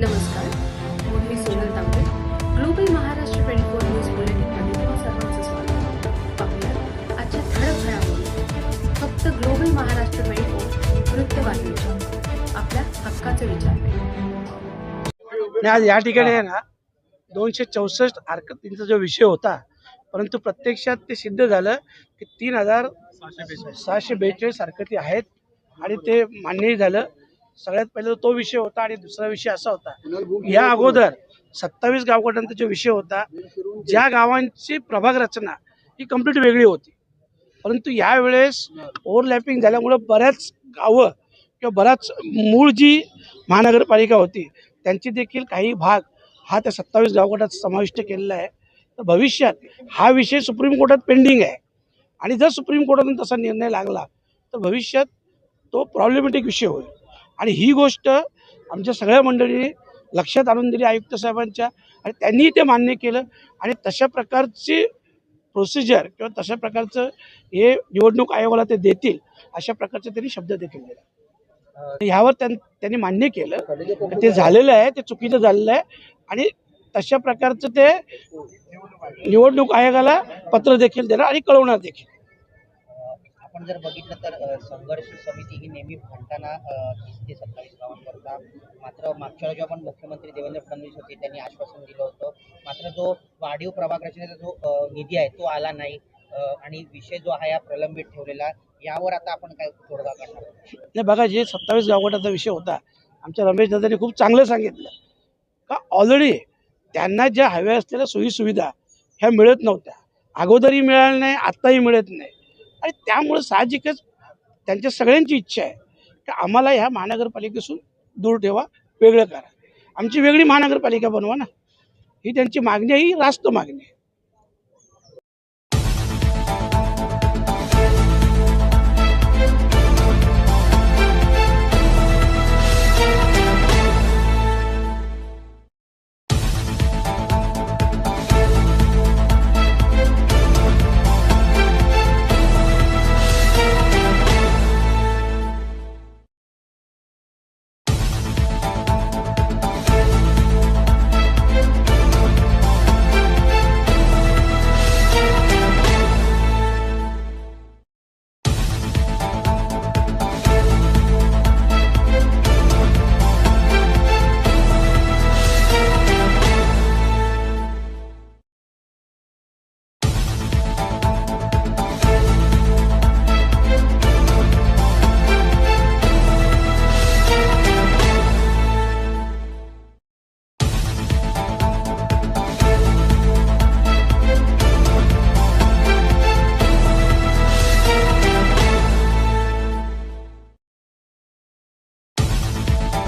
नमस्कार मी Sonal Tambe global Maharashtra twenty four news बुलेटिनमध्ये तुम्हा सर्वांचं स्वागत पाहूया आजच्या ठळक घडामोडी. फक्त ग्लोबल महाराष्ट्र ट्वेंटी फोर वृत्त बातमीच्या आपल्या हक्काचे विचार आणि आज या ठिकाणी आहे ना दोनशे चौसष्ट हरकतींचा जो विषय होता परंतु प्रत्यक्षात ते सिद्ध झालं की तीन हजार सहाशे बेचाळीस हरकती आहेत आणि ते मान्यही झालं. सगळ्यात पहिला तो विषय होता आणि दुसरा विषय असा होता. या अगोदर सत्तावीस गावगटांचा जो विषय होता ज्या गावांची प्रभाग रचना ही कंप्लीट वेगळी होती. परंतु यावेळेस ओव्हरलॅपिंग झाल्यामुळं बऱ्याच गावं किंवा बऱ्याच मूळ जी महानगरपालिका होती त्यांची देखील काही भाग हा त्या सत्तावीस गावगटात समाविष्ट केलेला आहे. तर भविष्यात हा विषय सुप्रीम कोर्टात पेंडिंग आहे. आणि जर सुप्रीम कोर्टातून तसा निर्णय लागला तर भविष्यात तो प्रॉब्लेमॅटिक विषय होईल. आणि ही गोष्ट आमच्या सगळ्या मंडळींनी लक्षात आणून दिली आयुक्त साहेबांच्या. आणि त्यांनीही ते मान्य केलं. आणि तशा प्रकारची प्रोसिजर किंवा तशा प्रकारचं हे निवडणूक आयोगाला ते देतील अशा प्रकारचे त्यांनी शब्द देखील दिला. ह्यावर त्यां त्यांनी मान्य केलं. ते झालेलं आहे ते चुकीचं झालेलं आहे. आणि तशा प्रकारचं ते निवडणूक आयोगाला पत्र देखील देणार आणि कळवणार देखील. आपण जर बघितलं तर संघर्ष समिती ही नेहमी भांडताना अ, दिसते सत्तावीस गावांकरता मात्र मागच्या जेव्हा पण मुख्यमंत्री देवेंद्र फडणवीस होते त्यांनी आश्वासन दिलं होतं. मात्र जो वाढीव प्रभाग रचनेचा जो निधी आहे तो आला नाही. आणि विषय जो आहे हा प्रलंबित ठेवलेला यावर आता आपण काय तोडगा काढणार नाही बघा जे सत्तावीस गावगटाचा विषय होता आमच्या रमेश दादांनी खूप चांगलं सांगितलं. का ऑलरेडी त्यांना ज्या हव्या असलेल्या सोयीसुविधा ह्या मिळत नव्हत्या. अगोदरही मिळाल्या नाही आत्ताही मिळत नाही. आणि त्यामुळं साहजिकच त्यांच्या सगळ्यांची इच्छा आहे की आम्हाला ह्या महानगरपालिकेसून दूर ठेवा वेगळं करा. आमची वेगळी महानगरपालिका बनवा ना. ही त्यांची मागणी आहे ही रास्त मागणी आहे.